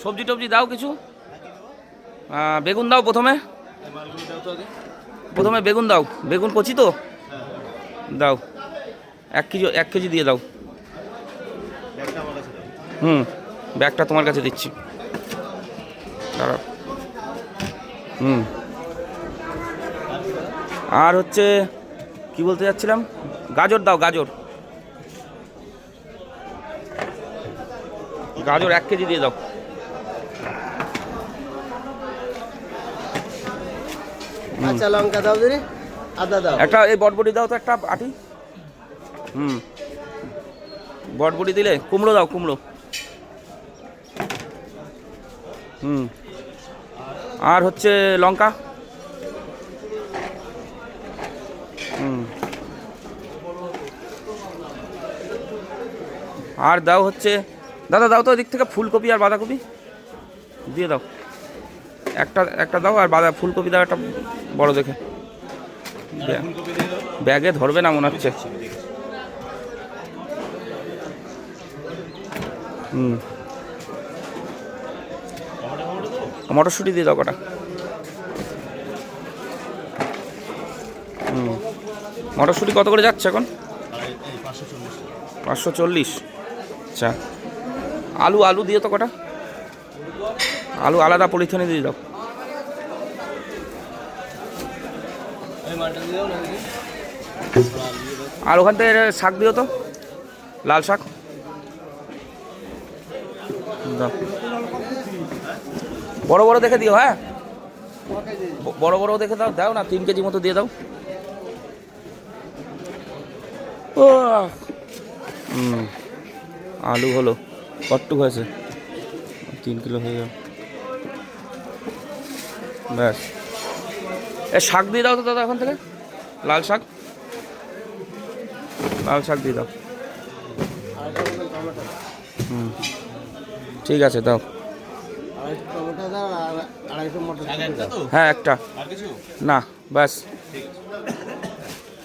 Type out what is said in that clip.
সবজি টবজি দাও কিছু? বেগুন দাও প্রথমে। প্রথমে বেগুন দাও। বেগুন কচি তো? দাও। এক কেজি এক কেজি দিয়ে দাও। হুম, ব্যাগটা তোমার কাছে দিচ্ছি। হুম। আর হচ্ছে, কি বলতে যাচ্ছিলাম? গাজর দাও, গাজর। গাজর এক কেজি দিয়ে দাও। কাঁচা লঙ্কা দাও দিদি আদা দাও। একটা এই বটবটি দাও তো একটা আটি। হুম। বটবটি দিলে, কুমড়ো দাও, কুমড়ো। হুম। আর হচ্ছে লঙ্কা। হুম। আর দাও হচ্ছে, দাদা দাও তো ওদিক থেকে ফুলকপি আর বাঁধাকপি। দিয়ে দাও। একটা একটা দাও আর বাঁধা ফুলকপি দাও একটা বড় দেখে। ব্যাগ- ব্যাগে ধরবে না মনে হচ্ছে। হুম। মটরশুঁটি দিয়ে দাও কটা। হুম। মটরশুঁটি কত করে যাচ্ছে এখন? পাঁচশো চল্লিশ। আচ্ছা। আলু আলু দিয়ে তো কটা। আলু আলাদা পলিথিনে দিয়ে দাও। আর ওখান থেকে শাক দিও তো, লাল শাক। বড় বড় দেখে দিও হ্যাঁ? বড় বড় দেখে দাও দাও না, তিন কেজি মতো দিয়ে দাও। ও আলু হলো, কট্টুক হয়েছে। তিন কিলো হয়ে গেল ব্যাস। এ, শাক দিয়ে দাও তো দাদা ওখান থেকে। লাল শাক। লাল শাক দিয়ে দাও। হুম। ঠিক আছে, দাও। হ্যাঁ একটা। না, ব্যাস।